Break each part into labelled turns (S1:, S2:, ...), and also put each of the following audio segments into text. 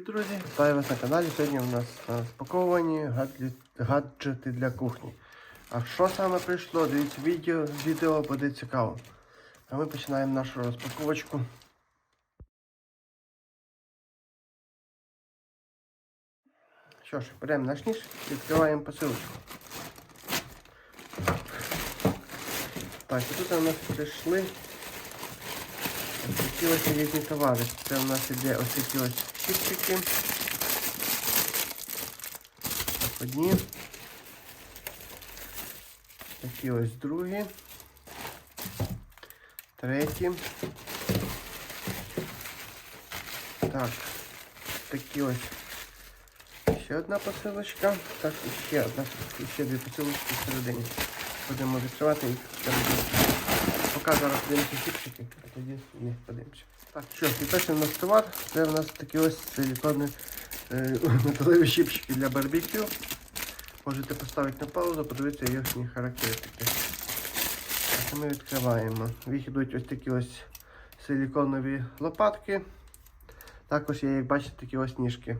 S1: Привіт, друзі! Вітаю вас на каналі. Сьогодні у нас на розпаковані гаджети для кухні. А що саме прийшло? Дивіться відео, відео буде цікаво. А ми починаємо нашу розпаковочку. Що ж, беремо наш ніж і відкриваємо посилочку. Так, і тут у нас прийшли ось різні товари. Це у нас іде ось Так, одні. Такі ось другі. Треті. Так, такі ось. Ще одна посилочка. Так, і ще одна. І ще дві посилочки всередині. Будемо відкривати їх. Поки зараз подивимося щипчики, а тоді не подивимося. Так, що, перший у нас товар. Це у нас такі ось силіконні е, металеві щипчики для барбекю. Можете поставити на паузу, подивитися їхні характеристики. Так, ми відкриваємо. В їх йдуть ось такі ось силіконові лопатки. Також є, як бачите, такі ось ніжки.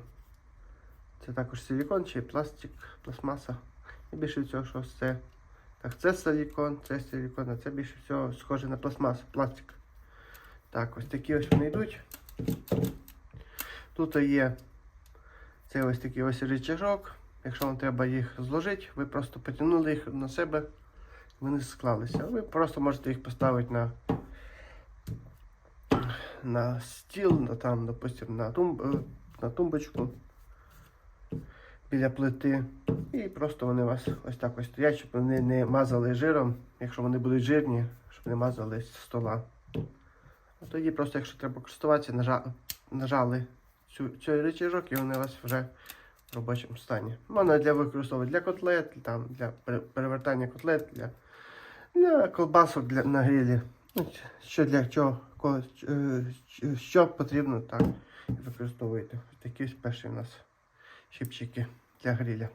S1: Це також силікон чи пластик, пластмаса. І більше всього, що це. Так, це силікон, це силікон, а це більше всього схоже на пластмасу, пластик. Так, ось такі ось вони йдуть. Тут є це ось такий ось рычажок. Якщо вам треба їх зложити, ви просто потягнули їх на себе, вони склалися. Ви просто можете їх поставити на на стіл, на, там, допустим, на, тумб, е, на тумбочку біля плити. І просто вони у вас ось так ось стоять, щоб вони не мазали жиром, якщо вони будуть жирні, щоб не мазали з стола. А тоді просто, якщо треба користуватися, нажа... нажали цю, цей рычажок і вони у вас вже в робочому стані. Можна для використовувати для котлет, там, для перевертання котлет, для, для колбасок для, на грилі. Ну, що для чого, е, що потрібно, так використовуєте. Такі перші у нас щипчики для гриля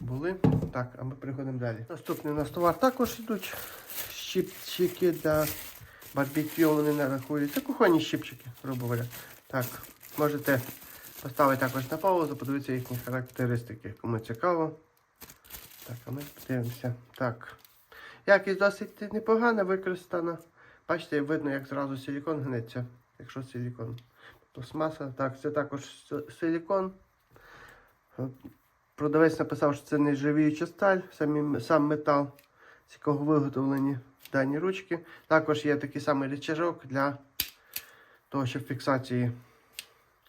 S1: були. Так, а ми переходимо далі. Наступний у нас товар також йдуть щипчики для барбекю, вони не рахують. Це кухонні щипчики, грубо говоря. Так, можете поставити також на паузу, подивитися їхні характеристики, кому цікаво. Так, а ми подивимося. Так. Якість досить непогана використана. Бачите, видно, як зразу силікон гнеться, якщо силікон. Пластмаса. Так, це також силікон. Продавець написав, що це не живіюча сталь, самі, сам метал, з якого виготовлені дані ручки. Також є такий самий рычажок для того, щоб фіксації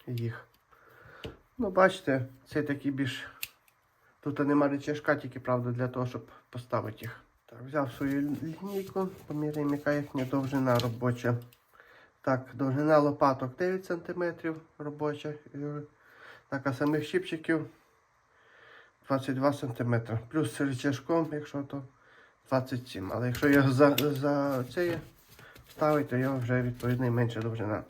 S1: їх. Ну, бачите, це такий більш. Тут нема рычажка, тільки правда для того, щоб поставити їх. Так, взяв свою лінійку, поміряємо, яка їхня довжина робоча. Так, довжина лопаток 9 см робоча. Е, Так, а самих щипчиків 22 см. Плюс з рычажком, якщо то 27 Але якщо його за, за це ставити, то його вже відповідно менша довжина.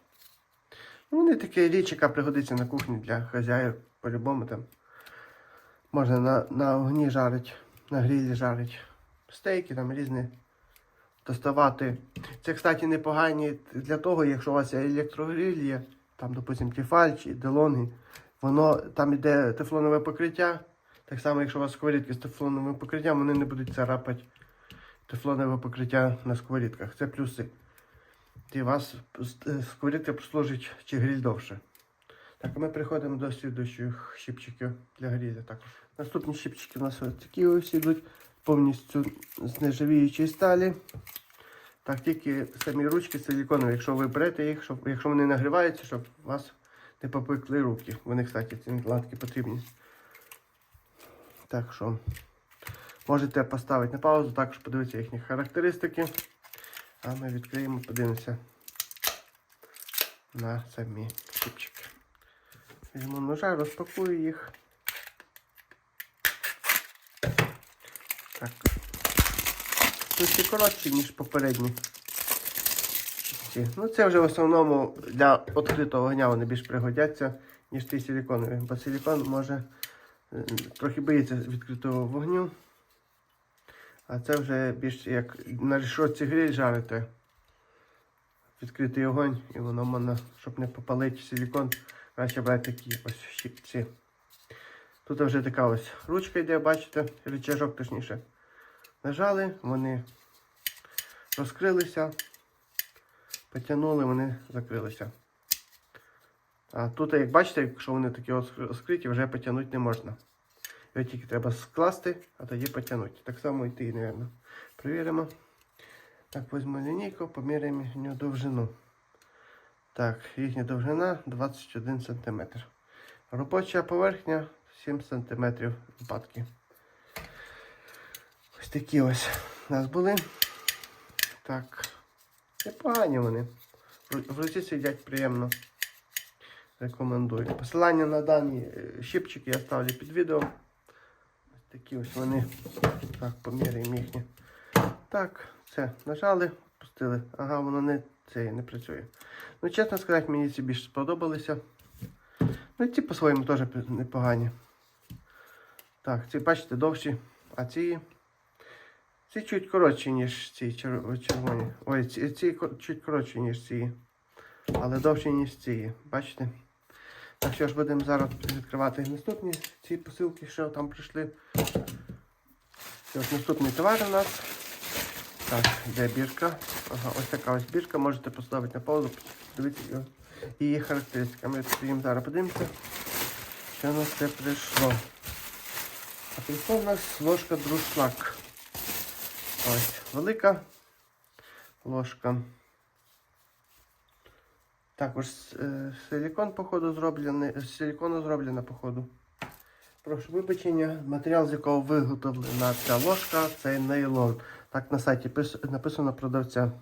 S1: Ну, Вони такі річ, яка пригодиться на кухні для хазяїв по-любому там. Можна на, на огні жарити, на грілі жарити стейки, там різні доставати. Це, кстати, непогані для того, якщо у вас є електрогриль є, там, допустим, тефаль чи делонги, воно там іде тефлонове покриття. Так само, якщо у вас сковорідки з тефлоновим покриттям, вони не будуть царапати тефлонове покриття на сковорідках. Це плюси. І у вас е, сковорідка прослужить чи гриль довше. Так, ми переходимо до слідуючих щипчиків для гріля також. Наступні щипчики у нас ось такі ось ідуть повністю з нержавіючої сталі. Так, тільки самі ручки силіконові, якщо ви берете їх, щоб, якщо вони нагріваються, щоб у вас не попекли руки. Вони, кстати, ці латки потрібні. Так що можете поставити на паузу, також подивитися їхні характеристики. А ми відкриємо, подивимося на самі щипчики. Візьму ножа, розпакую їх. Так. Тут ще коротші, ніж попередні. Ці. Ну, це вже в основному для відкритого вогня вони більш пригодяться, ніж ті силіконові. Бо силікон може е, трохи боїться відкритого вогню. А це вже більш як на решетці гриль жарити. Відкритий огонь, і воно можна, щоб не попалити силікон, Краще брати такі ось щипці. Тут вже така ось ручка йде, бачите, рычажок точніше. Нажали, вони розкрилися, потягнули, вони закрилися. А тут, як бачите, якщо вони такі розкриті, вже потягнути не можна. Його тільки треба скласти, а тоді потягнути. Так само і ти, мабуть. Перевіримо. Так, візьмемо лінійку, поміряємо їхню довжину. Так, їхня довжина 21 см. Робоча поверхня 7 см лопатки. Ось такі ось у нас були. Так. Непогані вони. В- руці сидять приємно. Рекомендую. Посилання на дані е, щипчики я ставлю під відео. Ось такі ось вони. Так, поміряємо їхні. Так, все, нажали, пустили. Ага, воно не це не працює. Ну, чесно сказати, мені ці більше сподобалися. Ну, ці по-своєму теж непогані. Так, ці, бачите, довші, а ці. Ці чуть коротші, ніж ці червоні. Ой, ці, ці чуть коротші, ніж ці. Але довші, ніж ці. Бачите? Так що ж будемо зараз відкривати наступні ці посилки, що там прийшли. Ж, наступний товар у нас. Так, де бірка? Ага, ось така ось бірка. Можете поставити на паузу, подивитися її характеристики. Ми їм зараз подивимося, що у нас це прийшло. А прийшло у нас ложка друшлак. Ось, велика ложка. Також е, силікон, походу, зроблений, з силікону зроблена, походу. Прошу вибачення, матеріал, з якого виготовлена ця ложка, це нейлон. Так на сайті пис- написано продавця.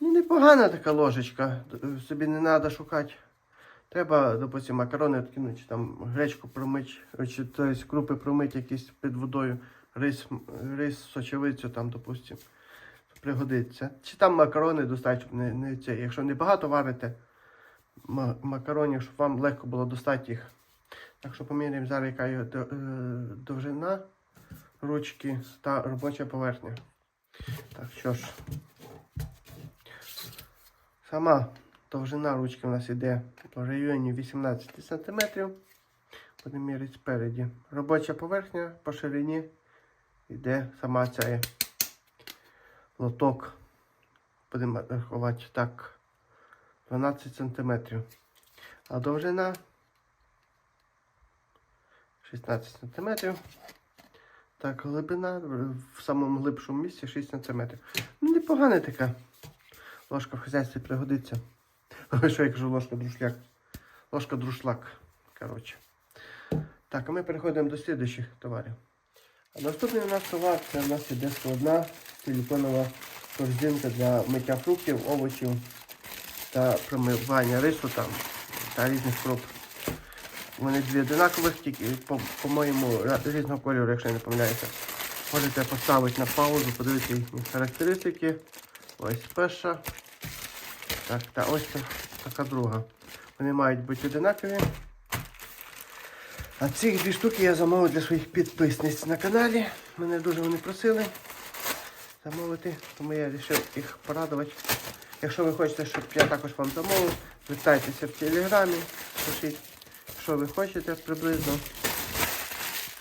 S1: Ну, непогана така ложечка. Собі не треба шукати. Треба, допустим, макарони відкинути, там гречку промити, чи тобто, крупи промити якісь під водою, рис, рис, сочевицю там, допустим. Пригодиться. Чи там макарони достатньо, не, не це. Якщо не багато варите макаронів, щоб вам легко було достати їх. Так що поміряємо зараз, яка його е, довжина ручки та робоча поверхня. Так, що ж. Сама довжина ручки у нас йде в районі 18 см. Будемо міряти спереді. Робоча поверхня по ширині йде сама ця лоток. Будемо рахувати так. 12 см. А довжина 16 см. Так, глибина в самому глибшому місці 6 см. Ну, непогана така. Ложка в хазяйстві пригодиться. Що я кажу, ложка друшляк. Ложка друшлак. Коротше. Так, а ми переходимо до слідуючих товарів. Наступний у нас товар це у нас іде складна силіконова корзинка для миття фруктів, овочів та промивання рису там та різних круп. Вони дві одинакових, тільки, по- по-моєму, ра- різного кольору, якщо я не помиляюся. Можете поставити на паузу, подивитися їхні характеристики. Ось перша. Так, та ось та- така друга. Вони мають бути одинакові. А ці дві штуки я замовив для своїх підписниць на каналі. Мене дуже вони просили замовити, тому я вирішив їх порадувати. Якщо ви хочете, щоб я також вам замовив, звертайтеся в телеграмі, пишіть, що ви хочете приблизно.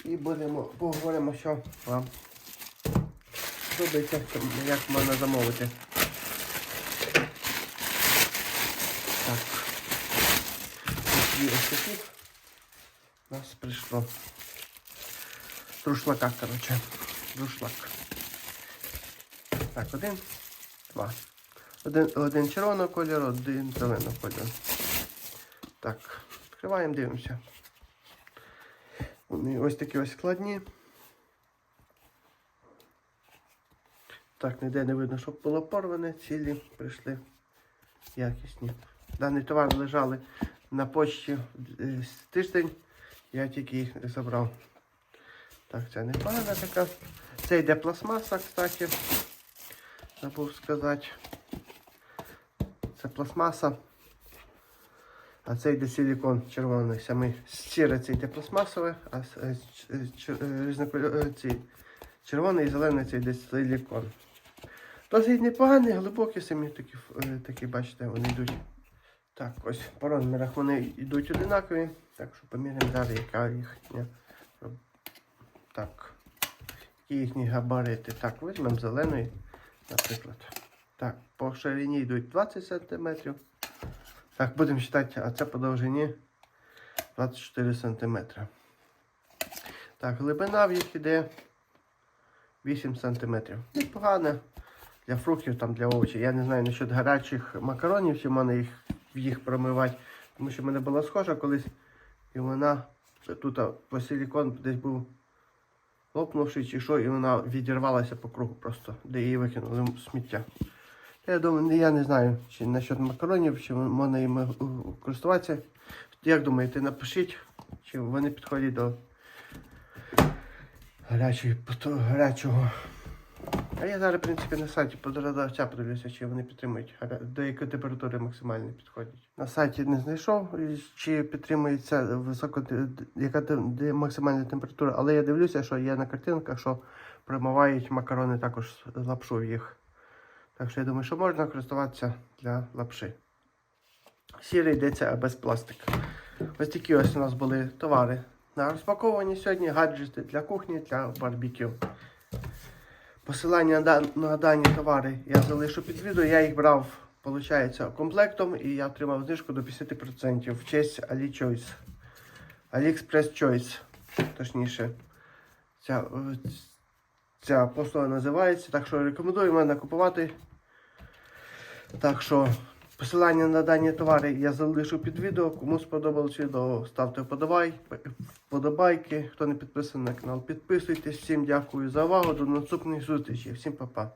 S1: І будемо поговоримо, що вам подобається, як можна замовити. Так. Ось такі. У нас прийшло. Друшлака, коротше. Друшлак. Так, один, два. Один, один червоного кольору, один зеленого кольору. Так, відкриваємо, дивимося. Вони ось такі ось складні. Так, ніде не видно, щоб було порване, цілі прийшли якісні. Даний товар лежали на почті е, з тиждень, я тільки забрав. Так, це непогана така. Це йде пластмаса, кстати. Забув сказати. Це пластмаса. А це йде силікон червоний. Саме сіре це йде пластмасове, а е, е, е, червоний і зелений це йде силікон. Досить непогані, глибокі самі такі, такі, бачите, вони йдуть Так, ось по розмірах вони йдуть одинакові. Так що поміряємо зараз, яка їхня. Так. Які їхні габарити. Так, візьмемо зелений, наприклад. Так, по ширині йдуть 20 см. Так, будемо вважати, а це по довжині 24 см. Так, глибина в їх іде 8 см. Непогано для фруктів, там, для овочів. Я не знаю насчет гарячих макаронів, чи можна їх, їх промивати. Тому що в мене була схожа колись, і вона тут по силікон десь був лопнувший чи що, і вона відірвалася по кругу просто, де її викинули в сміття. Я думаю, я не знаю, чи насчет макаронів, чи можна їм е, користуватися. Як думаєте, напишіть, чи вони підходять до гарячої, гарячого. А я зараз, в принципі, на сайті продавця подивлюся, чи вони підтримують, до якої температури максимально підходять. На сайті не знайшов, чи підтримується висока, яка максимальна температура, але я дивлюся, що є на картинках, що промивають макарони також лапшу в їх. Так що я думаю, що можна користуватися для лапши. Сірий йдеться без пластика. Ось такі ось у нас були товари на розпаковані сьогодні, гаджети для кухні, для барбекю. Посилання на, на дані товари я залишу під відео. Я їх брав, виходить, комплектом і я отримав знижку до 50% в честь AliChoice. AliExpress Choice, точніше. Ця, е, ця послуга називається. Так що рекомендую мене купувати. Так що посилання на дані товари я залишу під відео. Кому сподобалось відео, ставте вподобай, вподобайки. Хто не підписаний на канал, підписуйтесь. Всім дякую за увагу. До наступних зустрічей. Всім па-па.